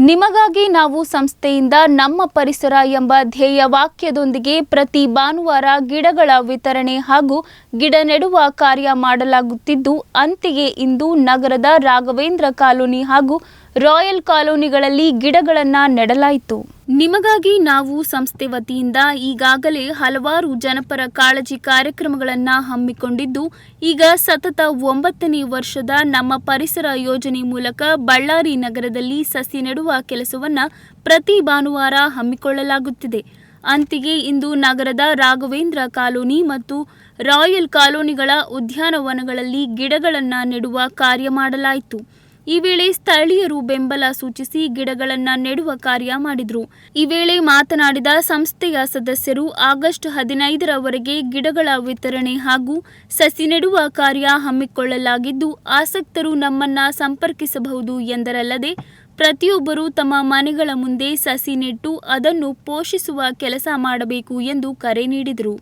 ನಿಮಗಾಗಿ ನಾವು ಸಂಸ್ಥೆಯಿಂದ ನಮ್ಮ ಪರಿಸರ ಎಂಬ ಧ್ಯೇಯ ವಾಕ್ಯದೊಂದಿಗೆ ಪ್ರತಿ ಭಾನುವಾರ ಗಿಡಗಳ ವಿತರಣೆ ಹಾಗೂ ಗಿಡ ನೆಡುವ ಕಾರ್ಯ ಮಾಡಲಾಗುತ್ತಿದ್ದು, ಅಂತೆಯೇ ಇಂದು ನಗರದ ರಾಘವೇಂದ್ರ ಕಾಲೋನಿ ಹಾಗೂ ರಾಯಲ್ ಕಾಲೋನಿಗಳಲ್ಲಿ ಗಿಡಗಳನ್ನು ನೆಡಲಾಯಿತು. ನಿಮಗಾಗಿ ನಾವು ಸಂಸ್ಥೆ ವತಿಯಿಂದ ಈಗಾಗಲೇ ಹಲವಾರು ಜನಪರ ಕಾಳಜಿ ಕಾರ್ಯಕ್ರಮಗಳನ್ನು ಹಮ್ಮಿಕೊಂಡಿದ್ದು, ಈಗ ಸತತ ಒಂಬತ್ತನೇ ವರ್ಷದ ನಮ್ಮ ಪರಿಸರ ಯೋಜನೆ ಮೂಲಕ ಬಳ್ಳಾರಿ ನಗರದಲ್ಲಿ ಸಸಿ ನೆಡುವ ಕೆಲಸವನ್ನು ಪ್ರತಿ ಭಾನುವಾರ ಹಮ್ಮಿಕೊಳ್ಳಲಾಗುತ್ತಿದೆ. ಅಂತಿಗೆ ಇಂದು ನಗರದ ರಾಘವೇಂದ್ರ ಕಾಲೋನಿ ಮತ್ತು ರಾಯಲ್ ಕಾಲೋನಿಗಳ ಉದ್ಯಾನವನಗಳಲ್ಲಿ ಗಿಡಗಳನ್ನು ನೆಡುವ ಕಾರ್ಯ ಮಾಡಲಾಯಿತು. ಈ ವೇಳೆ ಸ್ಥಳೀಯರು ಬೆಂಬಲ ಸೂಚಿಸಿ ಗಿಡಗಳನ್ನು ನೆಡುವ ಕಾರ್ಯ ಮಾಡಿದರು. ಈ ವೇಳೆ ಮಾತನಾಡಿದ ಸಂಸ್ಥೆಯ ಸದಸ್ಯರು ಆಗಸ್ಟ್ ಹದಿನೈದರವರೆಗೆ ಗಿಡಗಳ ವಿತರಣೆ ಹಾಗೂ ಸಸಿ ನೆಡುವ ಕಾರ್ಯ ಹಮ್ಮಿಕೊಳ್ಳಲಾಗಿದ್ದು, ಆಸಕ್ತರು ನಮ್ಮನ್ನ ಸಂಪರ್ಕಿಸಬಹುದು ಎಂದರಲ್ಲದೆ, ಪ್ರತಿಯೊಬ್ಬರು ತಮ್ಮ ಮನೆಗಳ ಮುಂದೆ ಸಸಿ ನೆಟ್ಟು ಅದನ್ನು ಪೋಷಿಸುವ ಕೆಲಸ ಮಾಡಬೇಕು ಎಂದು ಕರೆ ನೀಡಿದರು.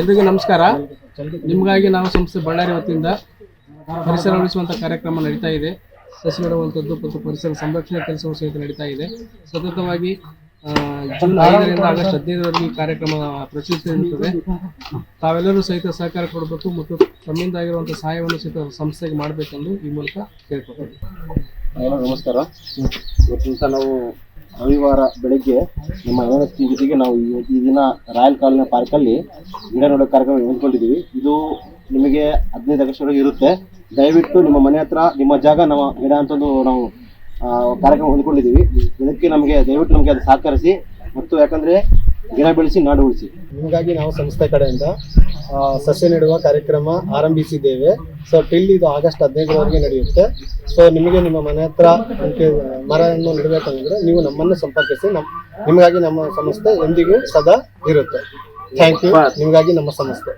ಎಲ್ರಿಗೂ ನಮಸ್ಕಾರ. ನಿಮಗಾಗಿ ನಾವು ಸಂಸ್ಥೆ ಬಳ್ಳಾರಿ ವತಿಯಿಂದ ಪರಿಸರ ಉಳಿಸುವಂಥ ಕಾರ್ಯಕ್ರಮ ನಡೀತಾ ಇದೆ. ಸಸಿ ನೆಡುವಂಥದ್ದು ಮತ್ತು ಪರಿಸರ ಸಂರಕ್ಷಣೆ ಕೆಲಸವು ಸಹಿತ ನಡೀತಾ ಇದೆ. ಸತತವಾಗಿ ಜೂನ್ ಐದರಿಂದ ಆಗಸ್ಟ್ ಹದಿನೈದರವರೆಗೆ ಈ ಕಾರ್ಯಕ್ರಮ ಪ್ರಚಲಿತ ಇರುತ್ತದೆ. ತಾವೆಲ್ಲರೂ ಸಹಿತ ಸಹಕಾರ ಕೊಡಬೇಕು ಮತ್ತು ತಮ್ಮಿಂದ ಆಗಿರುವಂಥ ಸಹಾಯವನ್ನು ಸಹಿತ ಸಂಸ್ಥೆಗೆ ಮಾಡಬೇಕೆಂದು ಈ ಮೂಲಕ ಕೇಳ್ಕೊಳ್ತೀವಿ ನಮಸ್ಕಾರ. ಇವತ್ತಿನ ನಾವು ರವಿವಾರ ಬೆಳಗ್ಗೆ ನಮ್ಮ ಎನ್ ಎಸ್ ಜೊತೆಗೆ ನಾವು ಈ ಈ ದಿನ ರಾಯಲ್ ಕಾಲೋನಿ ಪಾರ್ಕಲ್ಲಿ ಗಿಡ ನೋಡೋ ಕಾರ್ಯಕ್ರಮ ಹೊಂದ್ಕೊಂಡಿದ್ದೀವಿ ಇದು ನಿಮಗೆ ಹದಿನೈದು ಆಗಸ್ಟ್ವರೆಗೆ ಇರುತ್ತೆ. ದಯವಿಟ್ಟು ನಿಮ್ಮ ಮನೆ ಹತ್ರ ನಿಮ್ಮ ಜಾಗ ನಮ್ಮ ಗಿಡ ಅಂತಂದು ನಾವು ಕಾರ್ಯಕ್ರಮ ಹೊಂದ್ಕೊಂಡಿದ್ದೀವಿ. ಇದಕ್ಕೆ ನಮಗೆ ದಯವಿಟ್ಟು ನಮಗೆ ಅದು ಸಹಕರಿಸಿ ಮತ್ತು ಯಾಕಂದರೆ ಗಿಡ ಬೆಳೆಸಿ ನಾಡು ಉಳಿಸಿ. ನಿಮಗಾಗಿ ನಾವು ಸಂಸ್ಥೆ ಕಡೆಯಿಂದ ಸಸ್ಯ ನೆಡುವ ಕಾರ್ಯಕ್ರಮ ಆರಂಭಿಸಿದ್ದೇವೆ. ಸೊ ಟಿಲ್ ಇದು ಆಗಸ್ಟ್ ಹದಿನೈದರವರೆಗೆ ನಡೆಯುತ್ತೆ. ಸೊ ನಿಮಗೆ ನಿಮ್ಮ ಮನೆ ಹತ್ರ ಮರವನ್ನು ನೆಡಬೇಕಂದ್ರೆ ನೀವು ನಮ್ಮನ್ನು ಸಂಪರ್ಕಿಸಿ ನಮ್ ನಿಮಗಾಗಿ ನಮ್ಮ ಸಂಸ್ಥೆ ಎಂದಿಗೂ ಸದಾ ಇರುತ್ತೆ. ಥ್ಯಾಂಕ್ ಯು ನಿಮಗಾಗಿ ನಮ್ಮ ಸಂಸ್ಥೆ.